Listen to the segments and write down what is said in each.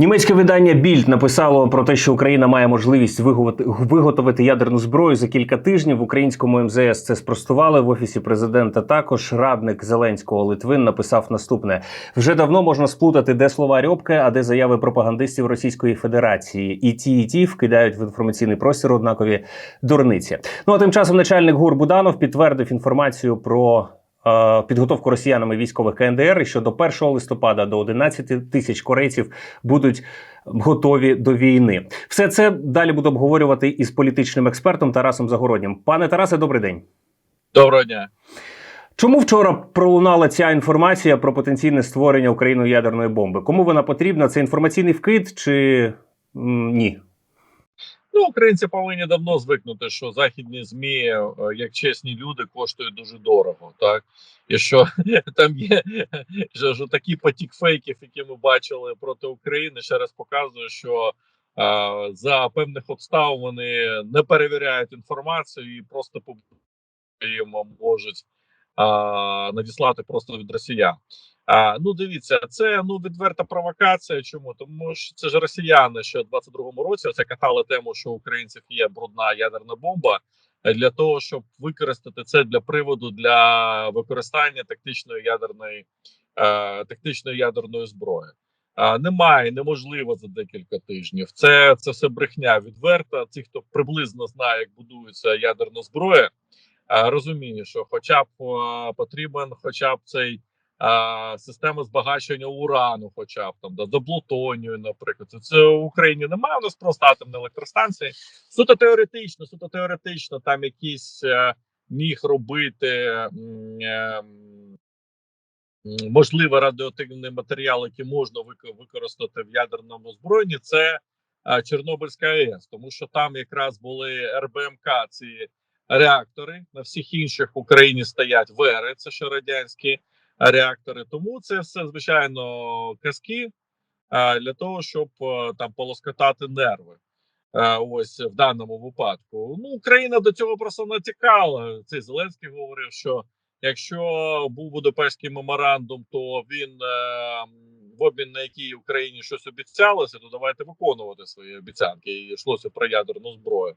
Німецьке видання Більд написало про те, що Україна має можливість виготовити, ядерну зброю за кілька тижнів. В українському МЗС це спростували в офісі президента. Також радник Зеленського Литвин написав наступне: вже давно можна сплутати, де слова Рьобке, а де заяви пропагандистів Російської Федерації. І ті, і ті вкидають в інформаційний простір однакові дурниці. Ну а тим часом начальник ГУР Буданов підтвердив інформацію про. Е, Підготовку росіянами військових КНДР і що до 1 листопада до 11 тисяч корейців будуть готові до війни. Все це далі буду обговорювати із політичним експертом Тарасом Загороднім. Пане Тарасе, добрий день. Доброго дня. Чому вчора пролунала ця інформація про потенційне створення Україною ядерної бомби? Кому вона потрібна? Це інформаційний вкид чи ні? Ну, українці повинні давно звикнути, що західні змі, е, як чесні люди, коштують дуже дорого, так і що там є що, що такий потік фейків, які ми бачили проти України, ще раз показує, що е, за певних обставин вони не перевіряють інформацію і просто можуть е, надіслати просто від росіян. А, ну, дивіться, це ну відверта провокація. Чому тому, що це ж росіяни, що в 22-му році це катали тему, що українців є брудна ядерна бомба е, для того, щоб використати це для приводу для використання тактичної ядерної е, тактичної ядерної зброї. А, немає, неможливо за декілька тижнів. Це це все брехня відверта. Ті, хто приблизно знає, як будується ядерна зброя, е, розуміє, що, хоча б е, потрібен, хоча б цей системи збагачення урану, хоча б там да, до плутонію, наприклад, це, в Україні немає. У нас просто атомної електростанції. Суто теоретично, суто теоретично, там якийсь е, міг робити е, можливо радіоактивний матеріал, який можна використати в ядерному збройні. Це е, Чорнобильська АЕС, тому що там якраз були РБМК ці реактори. На всіх інших в Україні стоять ВЕРи, це ще радянські реактори. Тому це все звичайно казки а, для того, щоб там полоскотати нерви. Ось в даному випадку. Ну, Україна до цього просто натякала. Цей Зеленський говорив, що якщо був Будапештський меморандум, то він е, в обмін на який Україні щось обіцялося, то давайте виконувати свої обіцянки. І йшлося про ядерну зброю.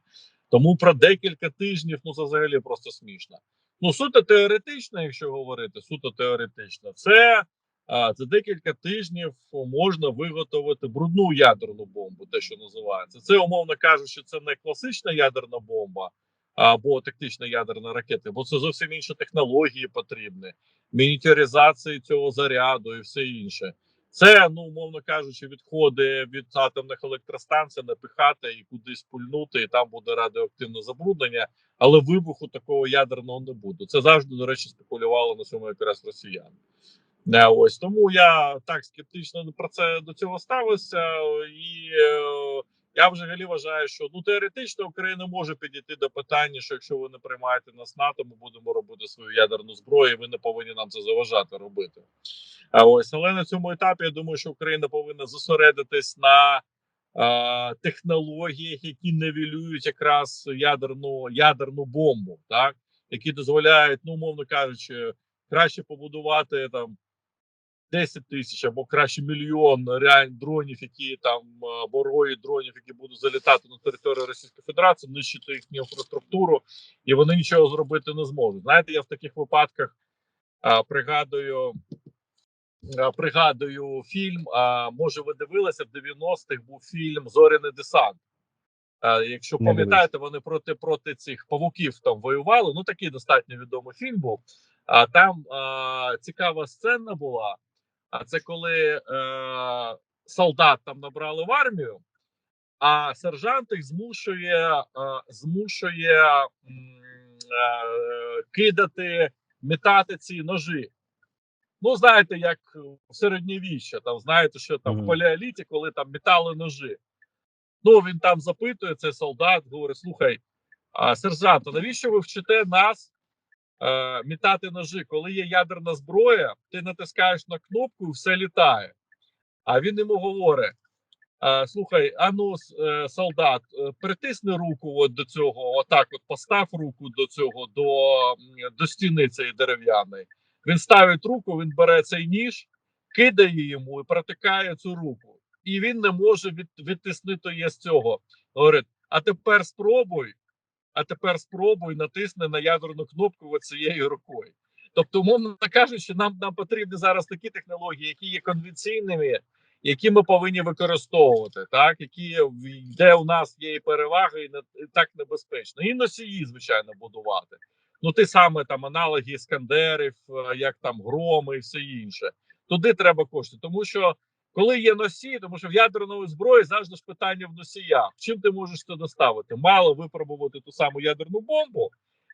Тому про декілька тижнів ну це взагалі просто смішно. Ну, суто теоретично, якщо говорити, суто теоретично, це за декілька тижнів можна виготовити брудну ядерну бомбу, те, що називається. Це, умовно кажучи, це не класична ядерна бомба або тактична ядерна ракета, бо це зовсім інші технології потрібні, мініатюризації цього заряду і все інше. Це, ну, умовно кажучи, відходи від атомних електростанцій напихати і кудись пульнути, і там буде радіоактивне забруднення але вибуху такого ядерного не буде. Це завжди, до речі, спекулювало на цьому якраз росіяни. Е, Ось тому я так скептично про це до цього ставився, і е, я взагалі вважаю, що ну теоретично Україна може підійти до питання, що якщо ви не приймаєте нас НАТО, ми будемо робити свою ядерну зброю. Ви не повинні нам це заважати робити. А ось але на цьому етапі я думаю, що Україна повинна зосередитись на е, технологіях, які нивелюють якраз ядерну ядерну бомбу, так які дозволяють, ну умовно кажучи, краще побудувати там 10 тисяч або краще мільйон реальних дронів, які там або рої дронів, які будуть залітати на територію Російської Федерації, нищити їхню інфраструктуру, і вони нічого зробити не зможуть. Знаєте, я в таких випадках а, пригадую. Пригадую фільм. А може, ви дивилися в 90-х був фільм Зоряний десант. А, якщо Не пам'ятаєте, вони проти проти цих павуків там воювали. Ну такий достатньо відомий фільм був. А там а, цікава сцена була. А це коли е, солдат там набрали в армію, а сержант їх змушує, е, змушує е, кидати, метати ці ножі. Ну, знаєте, як в середньовіччя, там знаєте, що там Мгм. в палеоліті, коли там метали ножі. Ну, він там запитує цей солдат, говорить: слухай, а, сержант, а навіщо ви вчите нас е, мітати ножі? Коли є ядерна зброя, ти натискаєш на кнопку і все літає. А він йому говорить: е, слухай, а ну, е, солдат, притисни руку от до цього, отак, от постав руку до цього, до, до стіни цієї дерев'яної. Він ставить руку, він бере цей ніж, кидає йому і протикає цю руку. і він не може від, відтиснити її з цього. Говорить: а тепер спробуй, а тепер спробуй натисни на ядерну кнопку цією рукою. Тобто, умовно кажучи, нам, нам потрібні зараз такі технології, які є конвенційними, які ми повинні використовувати, так які де у нас є і переваги, і не і так небезпечно, і носії, звичайно, будувати. Ну, ті саме там аналоги іскандерів, е, як там громи і все інше. Туди треба кошти, тому що коли є носії, тому що в ядерної зброї завжди ж питання в носіях. Чим ти можеш це доставити? Мало випробувати ту саму ядерну бомбу,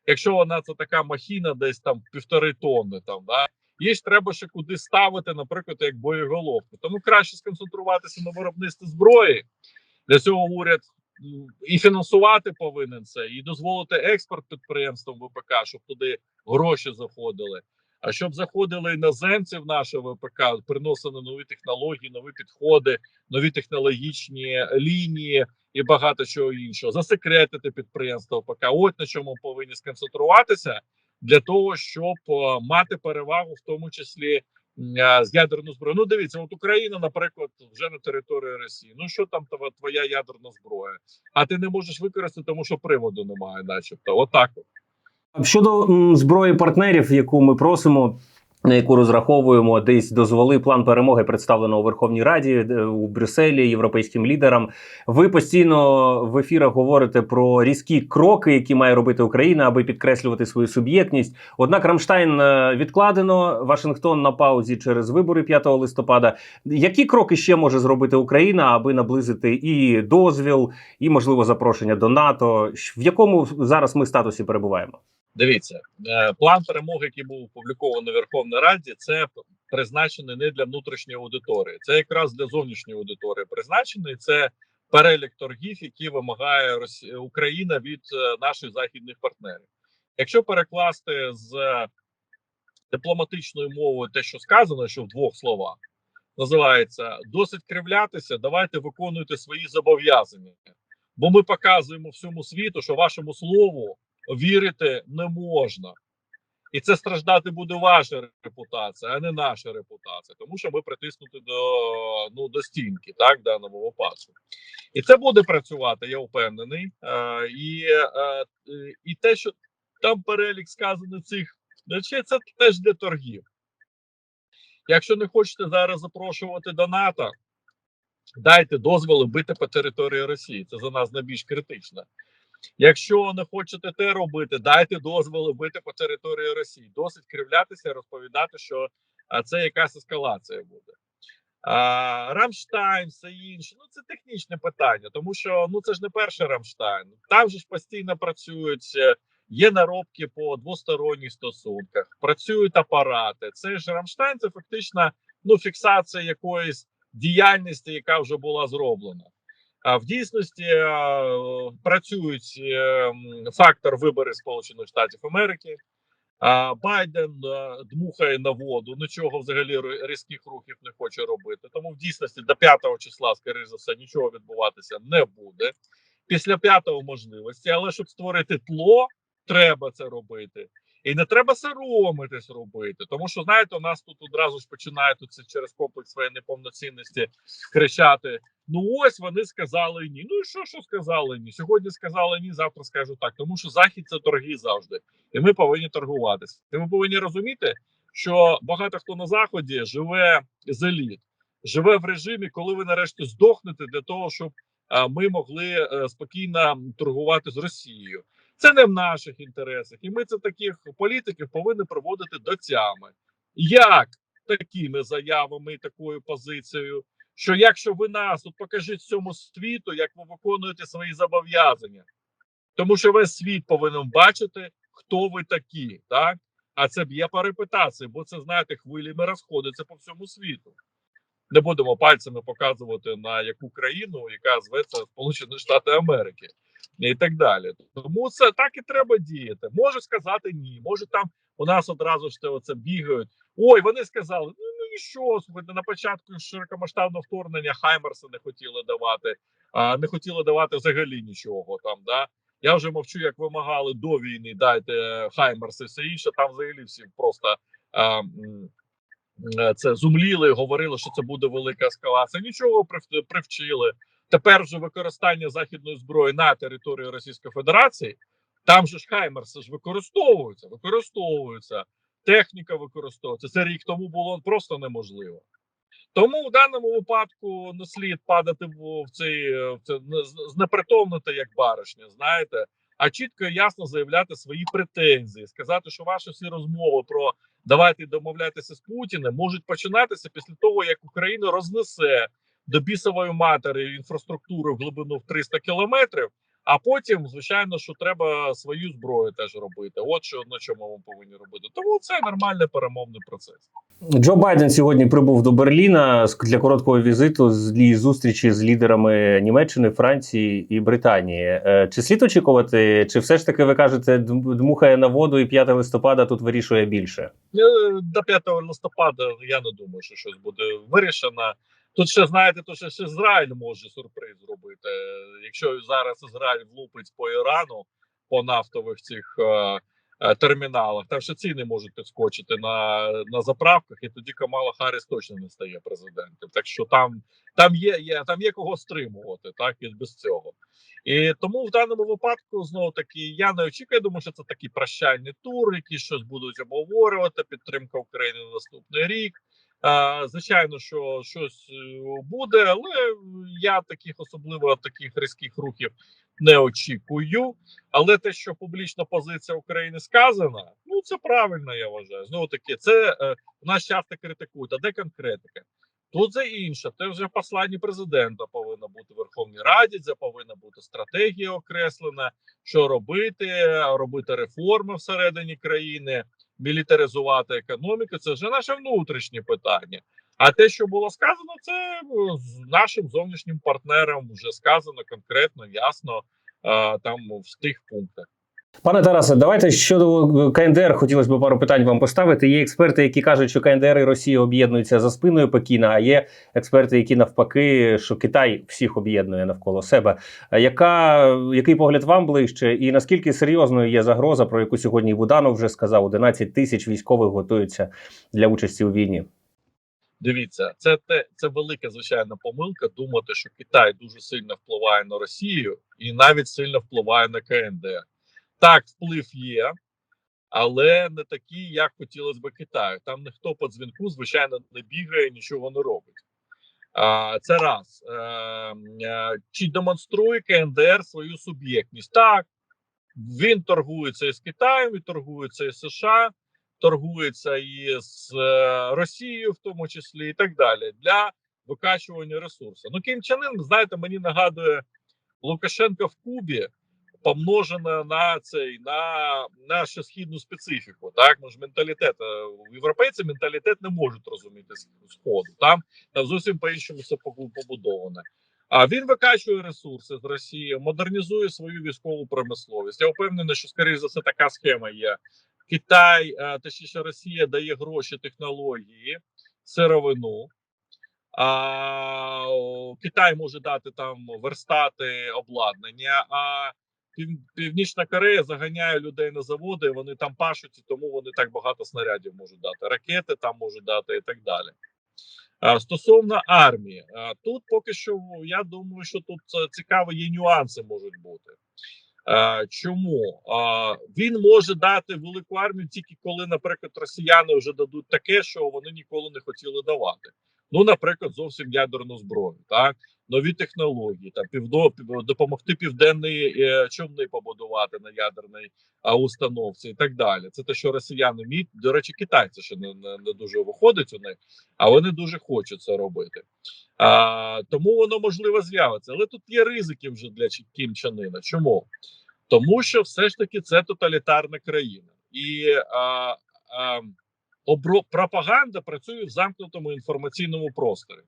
якщо вона це така махіна, десь там півтори тонни, там да її ж треба ще куди ставити, наприклад, як боєголовку. Тому краще сконцентруватися на виробництві зброї. Для цього уряд і фінансувати повинен це, і дозволити експорт підприємствам ВПК, щоб туди гроші заходили. А щоб заходили іноземці в наше ВПК, приносили нові технології, нові підходи, нові технологічні лінії і багато чого іншого. Засекретити підприємство ВПК. От на чому повинні сконцентруватися для того, щоб е, мати перевагу, в тому числі е, з ядерною зброєю. Ну, дивіться, от Україна, наприклад, вже на території Росії. Ну що там твоя ядерна зброя? А ти не можеш використати, тому що приводу немає, начебто. Отак. От. Щодо зброї партнерів, яку ми просимо. На яку розраховуємо десь дозволи план перемоги представлено у Верховній Раді е, у Брюсселі європейським лідерам. Ви постійно в ефірах говорите про різкі кроки, які має робити Україна, аби підкреслювати свою суб'єктність. Однак Рамштайн е, відкладено. Вашингтон на паузі через вибори 5 листопада. Які кроки ще може зробити Україна, аби наблизити і дозвіл, і можливо запрошення до НАТО? В якому зараз ми статусі перебуваємо? Дивіться, е, план перемоги, який був опублікований у Верховній Раді, це призначений не для внутрішньої аудиторії, це якраз для зовнішньої аудиторії призначений. Це перелік торгів, які вимагає. Україна від е, наших західних партнерів. Якщо перекласти з дипломатичною мовою те, що сказано, що в двох словах називається досить кривлятися, давайте виконуйте свої зобов'язання, бо ми показуємо всьому світу, що вашому слову вірити не можна. І це страждати буде ваша репутація, а не наша репутація, тому що ми притиснуті до ну до стінки, так в даному випадку, і це буде працювати. Я впевнений. Е, і, е, і те, що там перелік сказаний цих речей, це теж для торгів. Якщо не хочете зараз запрошувати до НАТО, дайте дозволи бити по території Росії. Це за нас найбільш критично. Якщо не хочете те робити, дайте дозволи бити по території Росії. Досить кривлятися, розповідати, що це якась ескалація буде. Рамштайн, все інше. Ну це технічне питання, тому що ну це ж не перший Рамштайн. Там же ж постійно працюють. е, Є наробки по двосторонніх стосунках, працюють апарати. Це ж Рамштайн, це фактично ну фіксація якоїсь діяльності, яка вже була зроблена. В дійсності е, працюють е, фактор вибори Сполучених Штатів Америки. Байден е, дмухає на воду, нічого взагалі різких рухів не хоче робити. Тому в дійсності до 5 числа, скоріше за все, нічого відбуватися не буде. Після 5 можливості, але щоб створити тло, треба це робити. І не треба соромитись робити. Тому що, знаєте, у нас тут одразу ж починають це через комплекс своєї неповноцінності кричати: ну ось вони сказали ні. Ну і що, що сказали ні? Сьогодні сказали ні, завтра скажу так. Тому що захід це торги завжди, і ми повинні торгуватися. І ми повинні розуміти, що багато хто на заході живе з еліт, живе в режимі, коли ви нарешті здохнете для того, щоб ми могли е, спокійно торгувати з Росією. Це не в наших інтересах, і ми це таких політиків повинні проводити до тями. Як такими заявами і такою позицією, що якщо ви нас тут покажіть всьому світу, як ви виконуєте свої зобов'язання, тому що весь світ повинен бачити, хто ви такі, так? А це б'є по репутації, бо це знаєте, хвилями розходиться по всьому світу. Не будемо пальцями показувати на яку країну, яка зветься Сполучені Штати Америки і так далі. Тому це так і треба діяти. Може сказати ні. Може там у нас одразу ж це оце бігають. Ой, вони сказали: ну, ну і що? Слухайте, на початку широкомасштабного вторгнення Хаймерси не хотіли давати, а не хотіли давати взагалі нічого там. да Я вже мовчу, як вимагали до війни. Дайте Хаймерси, все інше. Там взагалі всі просто а, е, це зумліли, говорили, що це буде велика ескалація. Нічого прив- привчили. Тепер вже використання західної зброї на території Російської Федерації. Там же ж Хаймерси ж використовуються, використовуються, техніка використовується. Це рік тому було просто неможливо. Тому в даному випадку не слід падати в, цей е, в це знепритомнити як баришня, знаєте, а чітко і ясно заявляти свої претензії, сказати, що ваші всі розмови про давайте домовлятися з Путіним можуть починатися після того, як Україна рознесе до бісової матері інфраструктуру в глибину в 300 кілометрів. А потім, звичайно, що треба свою зброю теж робити. От що на чому ми повинні робити. Тому це нормальний перемовний процес. Джо Байден сьогодні прибув до Берліна для короткого візиту з зустрічі з лідерами Німеччини, Франції і Британії. Е, Чи слід очікувати, чи все ж таки ви кажете, дмухає на воду і 5 листопада тут вирішує більше? Е, До 5 листопада я не думаю, що щось буде вирішено. Тут ще знаєте, то ще, ще Ізраїль може сюрприз зробити. Якщо зараз Ізраїль влупить по Ірану по нафтових цих е, е, терміналах, там ще ціни можуть підскочити на, на заправках, і тоді Камала Харріс точно не стає президентом. Так що там, там є, є там є кого стримувати, так і без цього. І тому в даному випадку знову таки я не очікую. Думаю, що це такий прощальний тур, які щось будуть обговорювати. Підтримка України на наступний рік. Звичайно, що щось е, буде, але я таких особливо таких різких рухів не очікую. Але те, що публічна позиція України сказана, ну це правильно, я вважаю. Знову таки, це е, нас часто критикують. А де конкретика? Тут це інше. Це вже в посланні президента повинна бути в Верховній Раді. Це повинна бути стратегія окреслена, що робити, робити реформи всередині країни, мілітаризувати економіку. Це вже наше внутрішнє питання. А те, що було сказано, це е, з нашим зовнішнім партнерам вже сказано конкретно, ясно е, там в тих пунктах. Пане Тарасе, давайте щодо е, КНДР хотілося б пару питань вам поставити. Є експерти, які кажуть, що КНДР і Росія об'єднуються за спиною Пекіна, а є експерти, які навпаки, що Китай всіх об'єднує навколо себе. Яка який погляд вам ближче, і наскільки серйозною є загроза, про яку сьогодні Буданов вже сказав? 11 тисяч військових готуються для участі у війні. Дивіться, це те це велика звичайна помилка. Думати, що Китай дуже сильно впливає на Росію і навіть сильно впливає на КНДР. Так, вплив є, але не такий, як хотілося б Китаю. Там ніхто по дзвінку, звичайно, не бігає, нічого не робить. А, Це раз. Е, е, Чи демонструє КНДР свою суб'єктність? Так, він торгується із Китаєм, він торгується із США, торгується і з е, Росією, в тому числі, і так далі, для викачування ресурсу. Ну, Ким Чен Ын, знаєте, мені нагадує Лукашенка в Кубі помножена на цей на нашу східну специфіку. Так, ну ж менталітет е, європейці менталітет не можуть розуміти сходу. Там, там зовсім по іншому все побудоване. А він викачує ресурси з Росії, модернізує свою військову промисловість. Я впевнений, що скоріше за все така схема є. Китай, е, точніше, Росія дає гроші, технології, сировину. А Китай може дати там верстати обладнання. А Північна Корея заганяє людей на заводи, вони там пашуть, тому вони так багато снарядів можуть дати. Ракети там можуть дати і так далі. Стосовно армії, тут поки що я думаю, що тут е, цікаві є нюанси можуть бути. Чому він може дати велику армію тільки коли, наприклад, росіяни вже дадуть таке, що вони ніколи не хотіли давати. Ну, наприклад, зовсім ядерну зброю, так нові технології, та півдо пів- допомогти південний е, човни побудувати на ядерній а, установці і так далі. Це те, що росіяни вміють. До речі, китайці ще не, не, не дуже виходить у них, а вони дуже хочуть це робити. А, тому воно можливо з'явиться. Але тут є ризики вже для Кім Чен Чому? Тому що все ж таки це тоталітарна країна, і а, а, обро... пропаганда працює в замкнутому інформаційному просторі.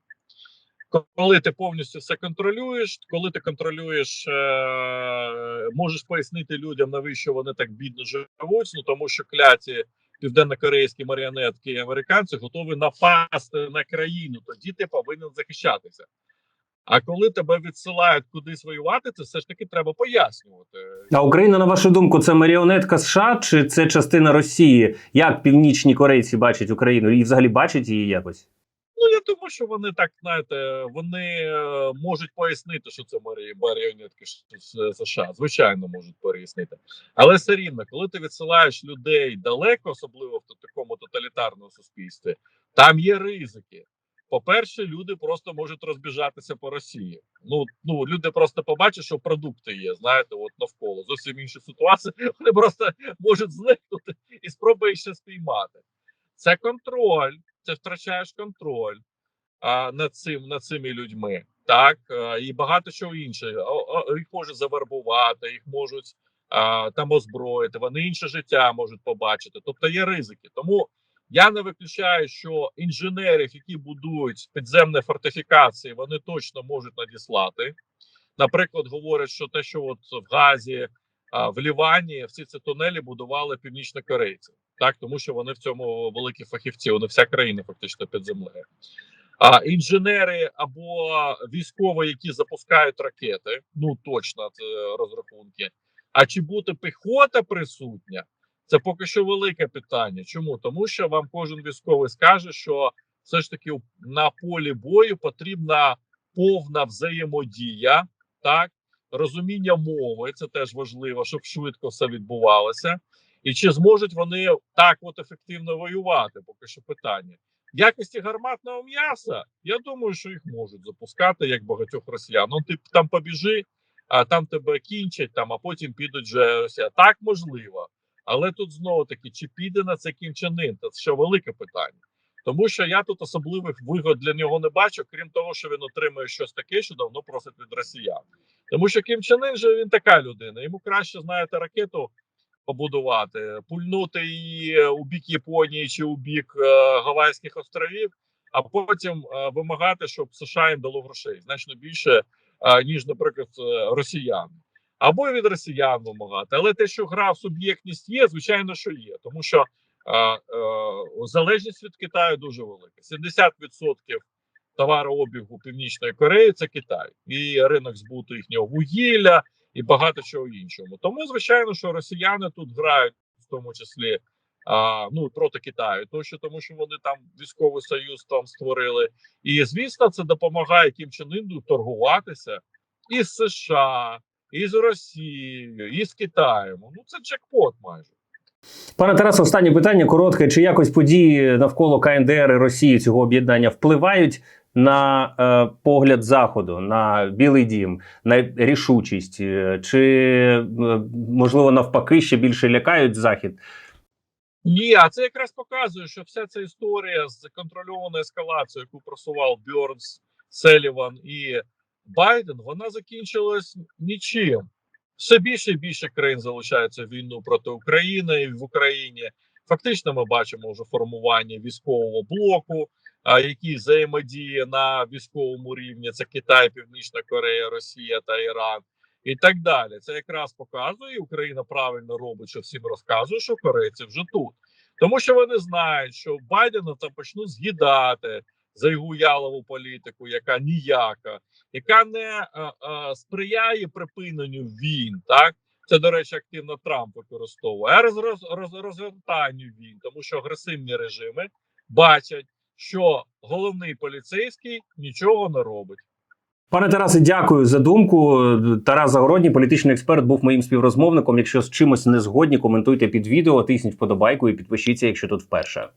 Коли ти повністю все контролюєш, коли ти контролюєш, е- можеш пояснити людям, навіщо вони так бідно живуть, ну тому що кляті південно-корейські маріонетки і американці готові напасти на країну. Тоді ти повинен захищатися. А коли тебе відсилають кудись воювати, це все ж таки треба пояснювати. А Україна, на вашу думку, це маріонетка США чи це частина Росії? Як північні корейці бачать Україну і взагалі бачать її якось? Ну я думаю, що вони так знаєте, вони е, можуть пояснити, що це маріонетки США. Звичайно, можуть пояснити. Але все рівно, коли ти відсилаєш людей далеко, особливо в такому тоталітарному суспільстві, там є ризики. По-перше, люди просто можуть розбіжатися по Росії. Ну ну люди просто побачать, що продукти є. Знаєте, от навколо зовсім інша ситуація. Вони просто можуть зникнути і спробують ще спіймати. Це контроль, це втрачаєш контроль а, над цим над цими людьми. Так і багато чого інше. О- о, Їх можуть завербувати, їх можуть а, там озброїти. Вони інше життя можуть побачити. Тобто є ризики. Тому я не виключаю, що інженерів, які будують підземні фортифікації, вони точно можуть надіслати. Наприклад, говорять, що те, що от в Газі, в Лівані, всі ці тунелі будували північнокорейці, так тому що вони в цьому великі фахівці. Вони вся країна фактично під землею. А інженери або військові, які запускають ракети, ну точно це розрахунки. А чи буде піхота присутня? Це поки що велике питання. Чому? Тому що вам кожен військовий скаже, що все ж таки на полі бою потрібна повна взаємодія, так розуміння мови, це теж важливо, щоб швидко все відбувалося. І чи зможуть вони так от ефективно воювати? Поки що питання. Якості гарматного м'яса, я думаю, що їх можуть запускати як багатьох росіян. Ну, ти там побіжи, а там тебе кінчать, там, а потім підуть вже Росія. Так можливо. Але тут знову таки, чи піде на це Ын? Це ще велике питання. Тому що я тут особливих вигод для нього не бачу, крім того, що він отримує щось таке, що давно просить від росіян. Тому що Кім Чен Ын же він така людина. Йому краще знаєте ракету побудувати, пульнути її у бік Японії чи у бік е, Гавайських островів, а потім е, вимагати, щоб США їм дало грошей значно більше, е, ніж, наприклад, е, росіян. Або від росіян вимагати. Але те, що гра в суб'єктність є, звичайно, що є, тому що е, е, залежність від Китаю дуже велика. 70% товарообігу Північної Кореї це Китай і ринок збуту їхнього вугілля і багато чого іншого. Тому, звичайно, що росіяни тут грають, в тому числі а, ну проти Китаю, тому що тому, що вони там військовий союз там створили. І звісно, це допомагає Кім Чен Іну торгуватися і США, і з Росією, і з Китаєм. Ну це джекпот майже. Пане Тарасе, останнє питання коротке. Чи якось події навколо КНДР і Росії цього об'єднання впливають на е, погляд Заходу, на Білий Дім, на рішучість? Е, Чи е, можливо навпаки ще більше лякають Захід? Ні, а це якраз показує, що вся ця історія з контрольованою ескалацією, яку просував Бьорнс, Селіван і Байден, вона закінчилась нічим. Все більше і більше країн залишаються в війну проти України і в Україні. Фактично, ми бачимо вже формування військового блоку, який взаємодіє на військовому рівні. Це Китай, Північна Корея, Росія та Іран. І так далі, це якраз показує, і Україна правильно робить, що всім розказує, що корейці вже тут, тому що вони знають, що Байдена там почнуть з'їдати за його ялову політику, яка ніяка, яка не е, е, сприяє припиненню війн. Так це до речі, активно Трамп використовує а роз, роз, роз, розгортанню війн, тому що агресивні режими бачать, що головний поліцейський нічого не робить. Пане Тарасе, дякую за думку. Тарас Загородній, політичний експерт, був моїм співрозмовником. Якщо з чимось не згодні, коментуйте під відео, тисніть вподобайку і підпишіться, якщо тут вперше.